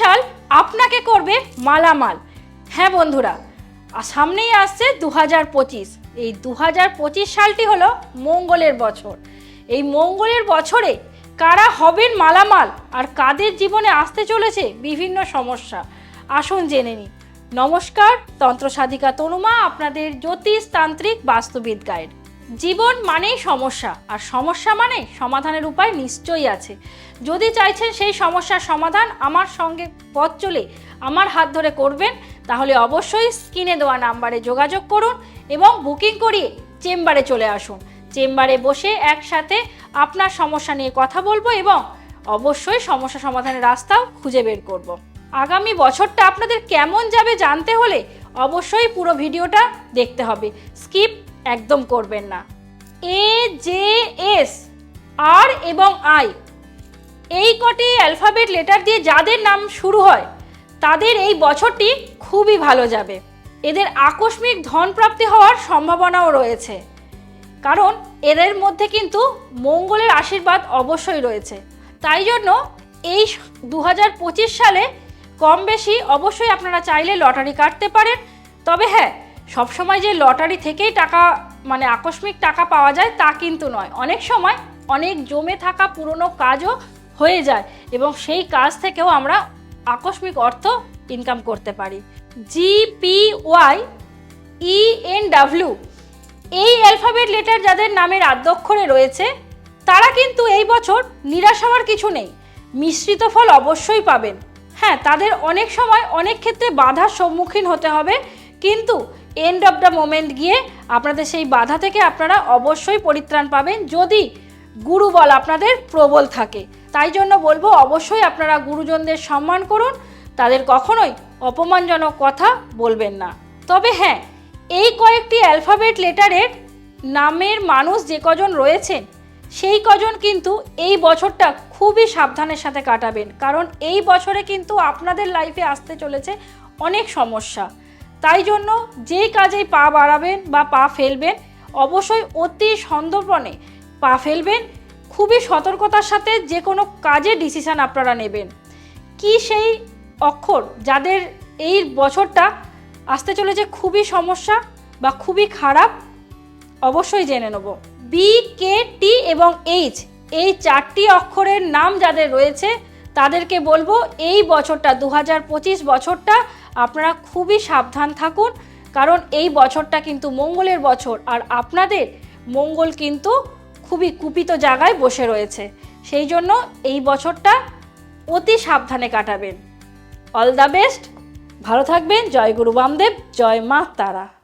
সাল আপনাকে করবে মালামাল। হ্যাঁ বন্ধুরা, আর সামনেই আসছে দু হাজার পঁচিশ। এই দু হাজার পঁচিশ সালটি হলো মঙ্গলের বছর। এই মঙ্গলের বছরে কারা হবেন মালামাল আর কাদের জীবনে আসতে চলেছে বিভিন্ন সমস্যা, আসুন জেনে নিই। নমস্কার তন্ত্র সাধিকা তনুমা, আপনাদের জ্যোতিষ তান্ত্রিক বাস্তুবিদ গাইড। জীবন মানেই সমস্যা, আর সমস্যা মানে সমাধানের উপায় নিশ্চয়ই আছে। যদি চাইছেন সেই সমস্যার সমাধান আমার সঙ্গে পথ চলে আমার হাত ধরে করবেন, তাহলে অবশ্যই স্ক্রিনে দেওয়া নাম্বারে যোগাযোগ করুন এবং বুকিং করিয়ে চেম্বারে চলে আসুন। চেম্বারে বসে একসাথে আপনার সমস্যা নিয়ে কথা বলব এবং অবশ্যই সমস্যা সমাধানের রাস্তাও খুঁজে বের করব। আগামী বছরটা আপনাদের কেমন যাবে জানতে হলে অবশ্যই পুরো ভিডিওটা দেখতে হবে। স্কিপ একদম করবেন না। এ, জে, এস, আর এবং আই। এই কটি অ্যালফাবেট লেটার দিয়ে যাদের নাম শুরু হয়, তাদের এই বছরটি খুবই ভালো যাবে। এদের আকস্মিক ধন প্রাপ্তি হওয়ার সম্ভাবনাও রয়েছে। কারণ এদের মধ্যে কিন্তু মঙ্গলের আশীর্বাদ অবশ্যই রয়েছে। তাই জন্য এই দু হাজার পঁচিশ সালে কম বেশি অবশ্যই আপনারা চাইলে লটারি কাটতে পারেন। তবে হ্যাঁ সবসময় যে লটারি থেকেই টাকা মানে আকস্মিক টাকা পাওয়া যায় তা কিন্তু নয়। অনেক সময় অনেক জমে থাকা পুরনো কাজও হয়ে যায় এবং সেই কাজ থেকেও আমরা আকস্মিক অর্থ ইনকাম করতে পারি। G P Y E N W এই অ্যালফাবেট লেটার যাদের নামের আদ্যক্ষরে রয়েছে, তারা কিন্তু এই বছর নিরাশ হওয়ার কিছু নেই। মিশ্রিত ফল অবশ্যই পাবেন। হ্যাঁ তাদের অনেক সময় অনেক ক্ষেত্রে বাধার সম্মুখীন হতে হবে, কিন্তু এন্ড অফ দ্য মোমেন্ট গিয়ে আপনাদের সেই বাধা থেকে আপনারা অবশ্যই পরিত্রাণ পাবেন যদি গুরু বল আপনাদের প্রবল থাকে। তাই জন্য বলব, অবশ্যই আপনারা গুরুজনদের সম্মান করুন, তাদের কখনোই অপমানজনক কথা বলবেন না। তবে হ্যাঁ এই কয়েকটি অ্যালফাবেট লেটারের নামের মানুষ যে কজন রয়েছেন, সেই কজন কিন্তু এই বছরটা খুবই সাবধানের সাথে কাটাবেন। কারণ এই বছরে কিন্তু আপনাদের লাইফে আসতে চলেছে অনেক সমস্যা। তাই জন্য যে কাজেই পা বাড়াবেন বা পা ফেলবেন, অবশ্যই অতি সন্দর্পণে পা ফেলবেন। খুবই সতর্কতার সাথে যে কোনো কাজে ডিসিশন আপনারা নেবেন। কি সেই অক্ষর যাদের এই বছরটা আসতে চলেছে খুবই সমস্যা বা খুবই খারাপ, অবশ্যই জেনে নেব। বি কে টি এবং এইচ এই চারটি অক্ষরের নাম যাদের রয়েছে তাদেরকে বলব এই বছরটা দু হাজার পঁচিশ বছরটা আপনারা খুবই সাবধান থাকুন। কারণ এই বছরটা কিন্তু মঙ্গলের বছর আর আপনাদের মঙ্গল কিন্তু খুবই কুপিত জায়গায় বসে রয়েছে। সেই জন্য এই বছরটা অতি সাবধানে কাটাবেন। All the best. ভালো থাকবেন। জয় গুরু বামদেব, জয় মা তারা।